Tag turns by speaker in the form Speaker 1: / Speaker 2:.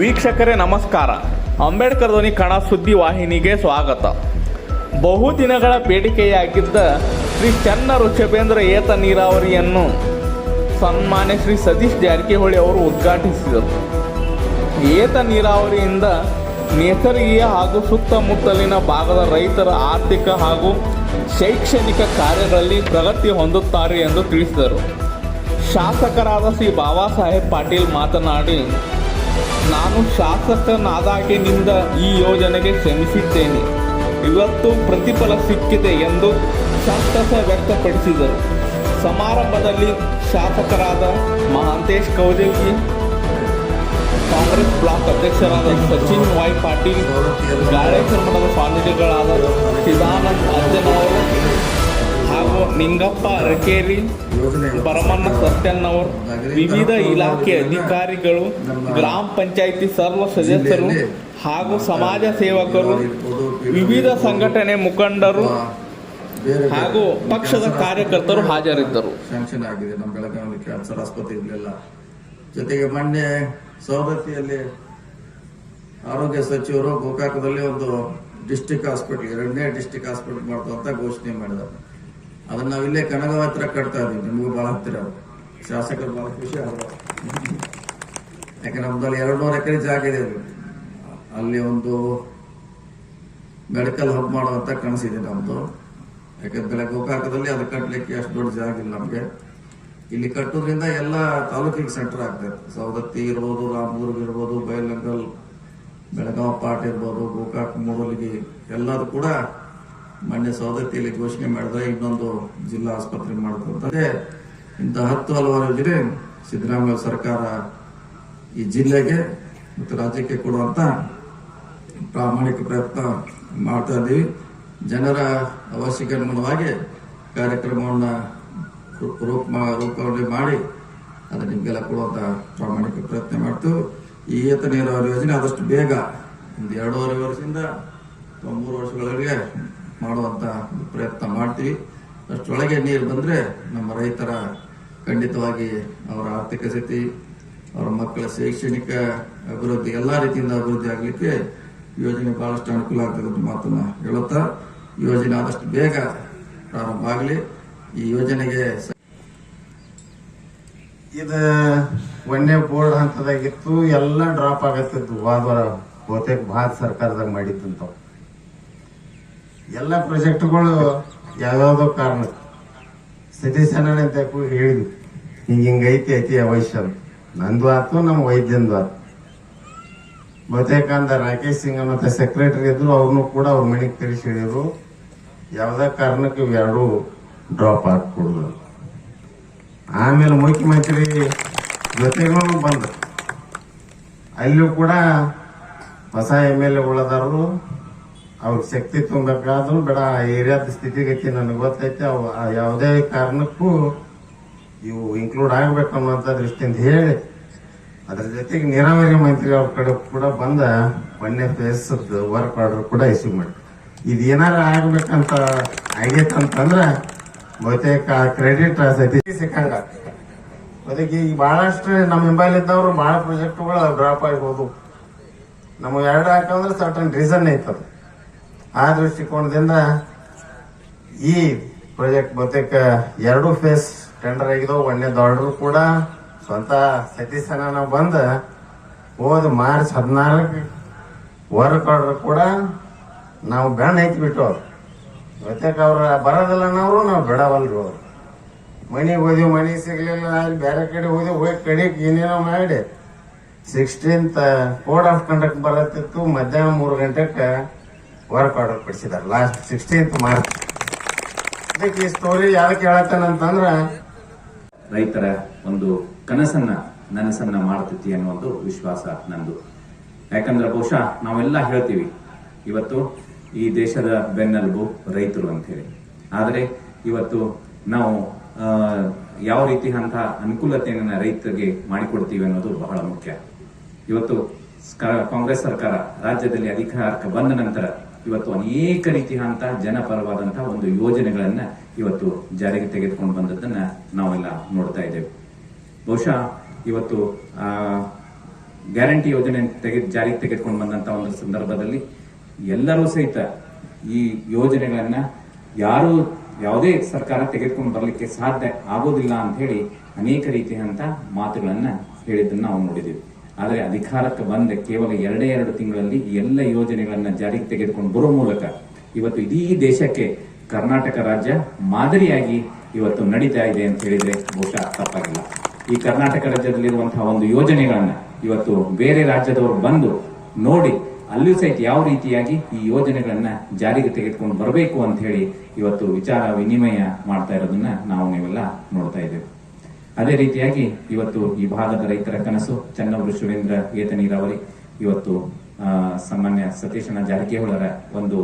Speaker 1: ವೀಕ್ಷಕರೇ ನಮಸ್ಕಾರ. ಅಂಬೇಡ್ಕರ್ ಧ್ವನಿ ಕಣ ಸುದ್ದಿ ವಾಹಿನಿಗೆ ಸ್ವಾಗತ. ಬಹುದಿನಗಳ ಬೇಡಿಕೆಯಾಗಿದ್ದ ಶ್ರೀ ಚನ್ನ ಋಷಭೇಂದ್ರ ಏತ ನೀರಾವರಿಯನ್ನು ಸನ್ಮಾನ್ಯ ಶ್ರೀ ಸತೀಶ್ ಜಾರಕಿಹೊಳಿ ಅವರು ಉದ್ಘಾಟಿಸಿದರು. ಏತ ನೀರಾವರಿಯಿಂದ ನೇಸರ್ಗೀಯ ಹಾಗೂ ಸುತ್ತಮುತ್ತಲಿನ ಭಾಗದ ರೈತರ ಆರ್ಥಿಕ ಹಾಗೂ ಶೈಕ್ಷಣಿಕ ಕಾರ್ಯಗಳಲ್ಲಿ ಪ್ರಗತಿ ಹೊಂದುತ್ತಾರೆ ಎಂದು ತಿಳಿಸಿದರು. ಶಾಸಕರಾದ ಶ್ರೀ ಬಾಬಾ ಸಾಹೇಬ್ ಪಾಟೀಲ್ ಮಾತನಾಡಿ ನಾನು ಶಾಸಕನಾದಾಗಿನಿಂದ ಈ ಯೋಜನೆಗೆ ಶ್ರಮಿಸಿದ್ದೇನೆ. ಇವತ್ತು ಪ್ರತಿಫಲ ಸಿಕ್ಕಿದೆ ಎಂದು ಸಂತಸ ವ್ಯಕ್ತಪಡಿಸಿದರು. ಸಮಾರಂಭದಲ್ಲಿ ಶಾಸಕರಾದ ಮಹಾಂತೇಶ್ ಕೌದೇವಿ ಕಾಂಗ್ರೆಸ್ ಬ್ಲಾಕ್ ಅಧ್ಯಕ್ಷರಾದ ಸಚಿನ್ ವೈ ಪಾಟೀಲ್ ಗಾಳೇಶ್ವರ ಮಠದ ಸ್ವಾಮೀಜಿಗಳಾದ ಚಿದಾನಂದ್ ಅಜ್ಜನವರು ಹಾಗೂ ನಿಂಗಪ್ಪ ಅರಕೇರಿ ಪರಮಣ್ಣ ಸತ್ಯಣ್ಣವರು ವಿವಿಧ ಇಲಾಖೆ ಅಧಿಕಾರಿಗಳು ಗ್ರಾಮ ಪಂಚಾಯಿತಿ ಸರ್ವ ಸದಸ್ಯರು ಹಾಗೂ ಸಮಾಜ ಸೇವಕರು ವಿವಿಧ ಸಂಘಟನೆ ಮುಖಂಡರು ಹಾಗೂ ಪಕ್ಷದ ಕಾರ್ಯಕರ್ತರು ಹಾಜರಿದ್ದರು.
Speaker 2: ಆಗಿದೆ ನಮ್ಮ ಬೆಳಗಾವಿ ಕ್ಯಾನ್ಸರ್ ಆಸ್ಪತ್ರೆ ಇರಲಿಲ್ಲ ಜೊತೆಗೆ ಮೊನ್ನೆ ಸವದತ್ತಿಯಲ್ಲಿ ಆರೋಗ್ಯ ಸಚಿವರು ಗೋಕಾಕದಲ್ಲಿ ಒಂದು ಡಿಸ್ಟಿಕ್ ಹಾಸ್ಪಿಟಲ್ ಎರಡನೇ ಡಿಸ್ಟಿಕ್ ಹಾಸ್ಪಿಟಲ್ ಮಾಡ್ತು ಅಂತ ಘೋಷಣೆ ಮಾಡಿದ್ದಾರೆ. ಅದನ್ನ ನಾವಿಲ್ಲೇ ಕನಗವ ಹತ್ರ ಕಟ್ತಾ ಇದೀವಿ. ನಿಮಗೂ ಬಹಳ ಹತ್ತಿರ. ಶಾಸಕರು ಬಹಳ ಖುಷಿ ಆದ್ರು. ಯಾಕಂದ್ರೆ ನಮ್ದಲ್ಲಿ ಎರಡು ನೂರು ಎಕರೆ ಜಾಗ ಇದೆ ಅಲ್ಲಿ. ಅಲ್ಲಿ ಒಂದು ಮೆಡಿಕಲ್ ಹಬ್ ಮಾಡುವಂತ ಕನಸಿದೆ ನಮ್ದು. ಯಾಕಂದ್ರೆ ಗೋಕಾಕದಲ್ಲಿ ಅದು ಕಟ್ಟಲಿಕ್ಕೆ ಅಷ್ಟು ದೊಡ್ಡ ಜಾಗ ಇಲ್ಲ ನಮ್ಗೆ. ಇಲ್ಲಿ ಕಟ್ಟೋದ್ರಿಂದ ಎಲ್ಲ ತಾಲೂಕಿಗೆ ಸೆಂಟರ್ ಆಗ್ತದೆ. ಸವದತ್ತಿ ಇರ್ಬೋದು, ರಾಮದುರ್ಗ ಇರ್ಬೋದು, ಬಯಲಂಗಲ್ ಬೆಳಗಾವ್ ಪಾಟ್ ಇರ್ಬೋದು, ಗೋಕಾಕ್ ಮೂಡಲ್ಗಿ ಎಲ್ಲದೂ ಕೂಡ ಮೊನ್ನೆ ಸವದತ್ತಿಯಲ್ಲಿ ಘೋಷಣೆ ಮಾಡಿದ್ರೆ ಇನ್ನೊಂದು ಜಿಲ್ಲಾ ಆಸ್ಪತ್ರೆ ಮಾಡ್ತಾರೆ ಇಂಥ ಹತ್ತು ಹಲವಾರು ಯೋಜನೆ ಸಿದ್ದರಾಮಯ್ಯ ಸರ್ಕಾರ ಈ ಜಿಲ್ಲೆಗೆ ಮತ್ತು ರಾಜ್ಯಕ್ಕೆ ಕೊಡುವಂತ ಪ್ರಾಮಾಣಿಕ ಪ್ರಯತ್ನ ಮಾಡ್ತಾ ಇದ್ದೀವಿ. ಜನರ ಅವಶ್ಯಕ ಅನುಗುಣವಾಗಿ ಕಾರ್ಯಕ್ರಮವನ್ನು ರೂಪ ರೂಪಾವಳಿ ಮಾಡಿ ಅದು ನಿಮಗೆಲ್ಲ ಕೊಡುವಂತ ಪ್ರಾಮಾಣಿಕ ಪ್ರಯತ್ನ ಮಾಡ್ತೀವಿ. ಈ ಏತ ನೀರಾವರಿ ಯೋಜನೆ ಆದಷ್ಟು ಬೇಗ ಒಂದು ಎರಡೂವರೆ ವರ್ಷದಿಂದ ಮೂರು ವರ್ಷಗಳವರೆಗೆ ಮಾಡುವಂತ ಪ್ರಯತ್ನ ಮಾಡ್ತೀವಿ. ಅಷ್ಟೊಳಗೆ ನೀರು ಬಂದ್ರೆ ನಮ್ಮ ರೈತರ ಖಂಡಿತವಾಗಿ ಅವರ ಆರ್ಥಿಕ ಸ್ಥಿತಿ, ಅವರ ಮಕ್ಕಳ ಶೈಕ್ಷಣಿಕ ಅಭಿವೃದ್ಧಿ, ಎಲ್ಲ ರೀತಿಯಿಂದ ಅಭಿವೃದ್ಧಿ ಆಗಲಿಕ್ಕೆ ಯೋಜನೆ ಬಹಳಷ್ಟು ಅನುಕೂಲ ಆಗ್ತದೆ ಅಂತ ಮಾತನ್ನ ಹೇಳುತ್ತಾ, ಯೋಜನೆ ಆದಷ್ಟು ಬೇಗ ಪ್ರಾರಂಭ ಆಗಲಿ. ಈ ಯೋಜನೆಗೆ
Speaker 3: ಇದು ಒಂದೇ ಬೋರ್ಡ್ ಹಂತದಾಗಿತ್ತು, ಎಲ್ಲ ಡ್ರಾಪ್ ಆಗತ್ತಿತ್ತು ಬಹುತೇಕ ಭಾರತ ಸರ್ಕಾರದಾಗ ಮಾಡಿದ್ದಂತ ಎಲ್ಲ ಪ್ರಾಜೆಕ್ಟ್ಗಳು ಯಾವ್ಯಾವುದೋ ಕಾರಣ. ಸಿಟಿ ಅಣ್ಣ ಅಂತ ಹೇಳಿದ್ವಿ ಹಿಂಗ ಹಿಂಗ ಐತಿ ಐತಿ ಅವಶ್ಯ. ನಂದು ಆತು ನಮ್ಮ ವೈದ್ಯಂದು ಆತು. ಬಹುತೇಕ ಅಂದ ರಾಕೇಶ್ ಸಿಂಗ್ ಅನ್ನೋ ಸೆಕ್ರೆಟರಿ ಇದ್ರು ಅವ್ರನ್ನೂ ಕೂಡ ಅವ್ರ ಮನೆಗೆ ಹೇಳಿದ್ರು ಯಾವ್ದೇ ಕಾರಣಕ್ಕೆ ಇವೆರಡು ಡ್ರಾಪ್ ಹಾಕ್ಕೊಡುದು. ಆಮೇಲೆ ಮುಖ್ಯಮಂತ್ರಿ ಜೊತೆಗೂ ಬಂದ. ಅಲ್ಲೂ ಕೂಡ ಹೊಸ ಎಂ ಎಲ್ ಎಗಳದಾರು ಅವ್ರಿಗೆ ಶಕ್ತಿ ತುಂಬಬೇಕಾದ್ರೂ ಬೇಡ, ಆ ಏರಿಯಾದ ಸ್ಥಿತಿಗತಿ ನನಗೆ ಗೊತ್ತೈತೆ. ಅವು ಯಾವುದೇ ಕಾರಣಕ್ಕೂ ಇವು ಇನ್ಕ್ಲೂಡ್ ಆಗಬೇಕು ಅನ್ನೋಂಥ ದೃಷ್ಟಿಯಿಂದ ಹೇಳಿ, ಅದ್ರ ಜೊತೆಗೆ ನೀರಾವರಿ ಮಂತ್ರಿ ಅವ್ರ ಕಡೆ ಕೂಡ ಬಂದ ಬಣ್ಣ ಫೇಸ್ ವರ್ಕ್ ಆರ್ಡರ್ ಕೂಡ ಇಶ್ಯೂ ಮಾಡಿ ಇದು ಏನಾರ ಆಗ್ಬೇಕಂತ ಅಂತಂದ್ರೆ ಬಹುತೇಕ ಕ್ರೆಡಿಟ್ ಸತಿ ಸಿಕ್ಕಂಗ. ಅದಕ್ಕೆ ಈಗ ಬಹಳಷ್ಟು ನಮ್ಮ ಹಿಂಬಾಲಿದ್ದವರು ಬಹಳ ಪ್ರಾಜೆಕ್ಟ್ಗಳು ಡ್ರಾಪ್ ಆಗಿ ಹೋದವು. ನಮಗೆ ಎರಡು ಹಾಕಂದ್ರೆ ಸರ್ಟನ್ ರೀಸನ್ ಐತದ. ಆ ದೃಷ್ಟಿಕೋನದಿಂದ ಈ ಪ್ರಾಜೆಕ್ಟ್ ಬಹುತೇಕ ಎರಡು ಫೇಸ್ ಟೆಂಡರ್ ಆಗಿದ್ದವು ಒಂದನೇದು ಆರ್ಡರ್ ಕೂಡ. ಸ್ವಂತ ಸತೀಶ್ ನಾವು ಬಂದು ಹೋದ ಮಾರ್ಚ್ ಹದಿನಾಲ್ಕು ವರ್ಕ್ ಆರ್ಡರ್ ಕೂಡ ನಾವು ಬೆಣ್ಣ ಬಿಟ್ಟು ಅವ್ರು. ಬಹುತೇಕ ಅವ್ರ ಬರೋದಿಲ್ಲ ನಾವು ನಾವು ಬಿಡವಲ್ರಿ ಅವ್ರು. ಮನೆಗೆ ಹೋದ್ವಿ, ಮನೆ ಸಿಗಲಿಲ್ಲ, ಅಲ್ಲಿ ಬೇರೆ ಕಡೆ ಹೋದ್ವಿ, ಹೋಗಿ ಕಡೆಗೆ ಏನೇನೋ ಮಾಡಿ. ಸಿಕ್ಸ್ಟೀನ್ತ್ ಕೋಡ್ ಆಫ್ ಕಂಡಕ್ಟ್ ಬರತ್ತಿತ್ತು. ಮಧ್ಯಾಹ್ನ ಮೂರು ಗಂಟೆಗೆ ವರ್ಕ್ ಆರ್ಡರ್ ಕೊಡಿಸಿದ್ದಾರೆ. ಲಾಸ್ಟ್ ಸಿಕ್ಸ್ಟೀನ್ತ್ ಮಾರ್ಚ್ ಅದಕ್ಕೆ ಈ ಸ್ಟೋರಿ ಯಾವ್ದಕ್ಕೆ ಹೇಳತ್ತೇನಂತಂದ್ರ
Speaker 4: ರೈತರ ಒಂದು ಕನಸನ್ನ ನನಸನ್ನ ಮಾಡ್ತೈತಿ ಅನ್ನೋ ಒಂದು ವಿಶ್ವಾಸ ನಂದು. ಯಾಕಂದ್ರೆ ಬಹುಶಃ ನಾವೆಲ್ಲ ಹೇಳ್ತೀವಿ, ಇವತ್ತು ಈ ದೇಶದ ಬೆನ್ನೆಲುಬು ರೈತರು ಅಂತ ಹೇಳಿ ಆದರೆ ಇವತ್ತು ನಾವು ಯಾವ ರೀತಿ ಅಂತ ಅನುಕೂಲತೆಯನ್ನ ರೈತರಿಗೆ ಮಾಡಿಕೊಡ್ತೀವಿ ಅನ್ನೋದು ಬಹಳ ಮುಖ್ಯ. ಇವತ್ತು ಕಾಂಗ್ರೆಸ್ ಸರ್ಕಾರ ರಾಜ್ಯದಲ್ಲಿ ಅಧಿಕಾರಕ್ಕೆ ಬಂದ ನಂತರ ಇವತ್ತು ಅನೇಕ ರೀತಿಯಾದಂತಹ ಜನಪರವಾದಂತಹ ಒಂದು ಯೋಜನೆಗಳನ್ನ ಇವತ್ತು ಜಾರಿಗೆ ತೆಗೆದುಕೊಂಡು ಬಂದದ್ದನ್ನ ನಾವೆಲ್ಲ ನೋಡ್ತಾ ಇದ್ದೇವೆ. ಬಹುಶಃ ಇವತ್ತು, ಆ, ಗ್ಯಾರಂಟಿ ಯೋಜನೆ ತೆಗೆ ಜಾರಿಗೆ ತೆಗೆದುಕೊಂಡು ಬಂದಂತಹ ಒಂದು ಸಂದರ್ಭದಲ್ಲಿ ಎಲ್ಲರೂ ಸಹಿತ ಈ ಯೋಜನೆಗಳನ್ನ ಯಾರು ಯಾವುದೇ ಸರ್ಕಾರ ತೆಗೆದುಕೊಂಡು ಬರಲಿಕ್ಕೆ ಸಾಧ್ಯ ಆಗೋದಿಲ್ಲ ಅಂತ ಹೇಳಿ ಅನೇಕ ರೀತಿಯಂತ ಮಾತುಗಳನ್ನ ಹೇಳಿದ್ದನ್ನ ನಾವು ನೋಡಿದ್ದೀವಿ. ಆದರೆ ಅಧಿಕಾರಕ್ಕೆ ಬಂದ ಕೇವಲ ಎರಡೇ ಎರಡು ತಿಂಗಳಲ್ಲಿ ಎಲ್ಲ ಯೋಜನೆಗಳನ್ನ ಜಾರಿಗೆ ತೆಗೆದುಕೊಂಡು ಬರೋ ಮೂಲಕ ಇವತ್ತು ಇಡೀ ದೇಶಕ್ಕೆ ಕರ್ನಾಟಕ ರಾಜ್ಯ ಮಾದರಿಯಾಗಿ ಇವತ್ತು ನಡೀತಾ ಇದೆ ಅಂತ ಹೇಳಿದ್ರೆ ಬಹುಶಃ ತಪ್ಪಾಗಿಲ್ಲ. ಈ ಕರ್ನಾಟಕ ರಾಜ್ಯದಲ್ಲಿರುವಂತಹ ಒಂದು ಯೋಜನೆಗಳನ್ನ ಇವತ್ತು ಬೇರೆ ರಾಜ್ಯದವರು ಬಂದು ನೋಡಿ ಅಲ್ಲಿಯೂ ಸಹಿತ ಯಾವ ರೀತಿಯಾಗಿ ಈ ಯೋಜನೆಗಳನ್ನ ಜಾರಿಗೆ ತೆಗೆದುಕೊಂಡು ಬರಬೇಕು ಅಂತ ಹೇಳಿ ಇವತ್ತು ವಿಚಾರ ವಿನಿಮಯ ಮಾಡ್ತಾ ಇರೋದನ್ನ ನಾವು ಅದೇ ರೀತಿಯಾಗಿ ಇವತ್ತು ಈ ಭಾಗದ ರೈತರ ಕನಸು ಚನ್ನವರು ಶಿವೇಂದ್ರ ಏತ ನೀರಾವರಿ ಇವತ್ತು ಸಾಮಾನ್ಯ ಸತೀಶನ ಜಾರಕಿಹೊಳರ ಒಂದು